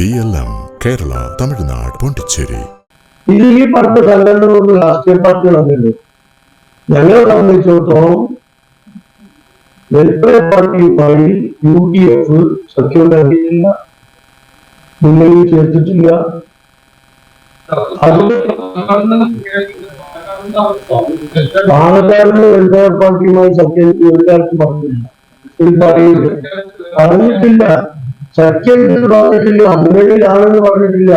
B L M Kerala Tamil Nadu Pondicherry ഇത് ഈ പറഞ്ഞ സംഘടനകളുള്ള രാഷ്ട്രീയ പാർട്ടികളൊന്നുമില്ല ഞങ്ങളെ സംബന്ധിച്ചിടത്തോളം വെൽഫെയർ പാർട്ടിയുമായി യു ഡി എഫ് സഖ്യമുണ്ടാക്കിയിട്ടില്ല മുന്നണി ചേർത്തിട്ടില്ല. പാലക്കാടിന് വെൽഫെയർ പാർട്ടിയുമായി സഖ്യം കാലത്ത് പറഞ്ഞില്ല പറഞ്ഞിട്ടില്ല. സഖ്യം പറഞ്ഞിട്ടില്ല മുന്നണിയിലാണെന്ന് പറഞ്ഞിട്ടില്ല.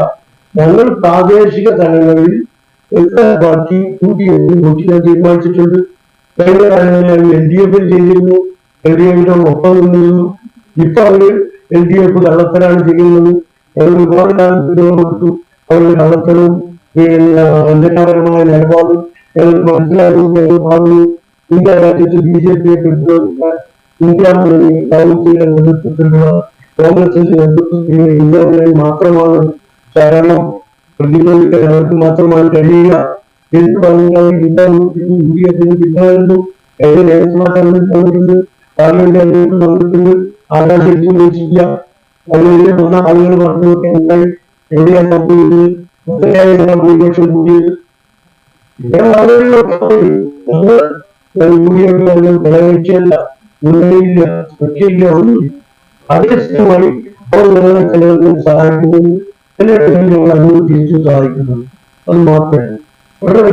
ഞങ്ങൾ പ്രാദേശിക തലങ്ങളിൽ എല്ലാ പാർട്ടിയും കൂട്ടി കൂട്ടിക്കാൻ തീരുമാനിച്ചിട്ടുണ്ട്. കഴിഞ്ഞ കാലങ്ങളിൽ എൽ ഡി എഫിൽ ചെയ്തിരുന്നു എൽ ഡി എഫിന്റെ ഒപ്പം നിന്നിരുന്നു. ഇപ്പൊ അവർ എൽ ഡി എഫ് കള്ളത്തരാണ് ചെയ്യുന്നത്. ഞങ്ങൾ ഒരുപാട് കാലം കൊടുത്തു അവരുടെ കള്ളത്തരവും പിന്നെ വഞ്ചനാപരമായ നിലപാടും ഞങ്ങൾ മനസ്സിലാക്കി ഇന്ത്യ രാജ്യത്ത് ബി ജെ പിയെ പിന്തുണ ഇന്ത്യ മുന്നണി നേതൃത്വത്തിലുള്ള കോൺഗ്രസിന്റെ മുന്നണി മാത്രമാണ് ശരണം. പ്രതിരോധിക്കാൻ അവർക്ക് മാത്രമാണ് കഴിയുക അതേസമയമായി അവർ നിലനിൽക്കുന്നതിന് സഹായിക്കുന്നത് ചിലയിടങ്ങളിൽ ഞങ്ങൾ അതിനോട് തിരിച്ചു സഹായിക്കുന്നു അത് മാത്രമേ വളരെ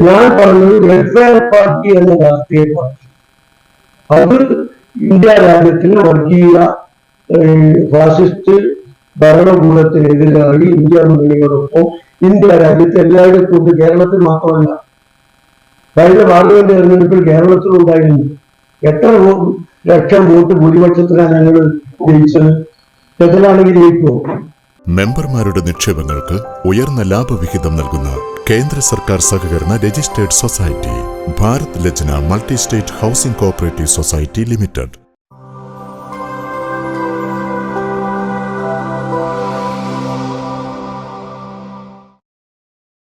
ഞാൻ പറഞ്ഞത് വെൽഫെയർ പാർട്ടി എന്ന രാഷ്ട്രീയ പാർട്ടി അത് ഇന്ത്യ രാജ്യത്തിൽ വർഗീയ ഫാസിസ്റ്റ് ഭരണകൂടത്തിനെതിരായി ഇന്ത്യ മുന്നണിയോടൊപ്പം ഇന്ത്യ രാജ്യത്ത് എല്ലായിടത്തും ഉണ്ട് കേരളത്തിൽ മാത്രമല്ല കഴിഞ്ഞ പാർലമെന്റ് തെരഞ്ഞെടുപ്പിൽ കേരളത്തിലുണ്ടായിരുന്നു എത്ര ലക്ഷം വോട്ട് ഭൂരിപക്ഷത്തിലാണ് ഞങ്ങൾ ജയിച്ചത്? എതിലാണെങ്കിൽ ജയിക്കുമോ മെമ്പർമാരുടെ നിക്ഷേപങ്ങൾക്ക് ഉയർന്ന ലാഭവിഹിതം നൽകുന്ന കേന്ദ്ര സർക്കാർ സഹകരണ registered society Bharat Lajna multi state housing cooperative society limited.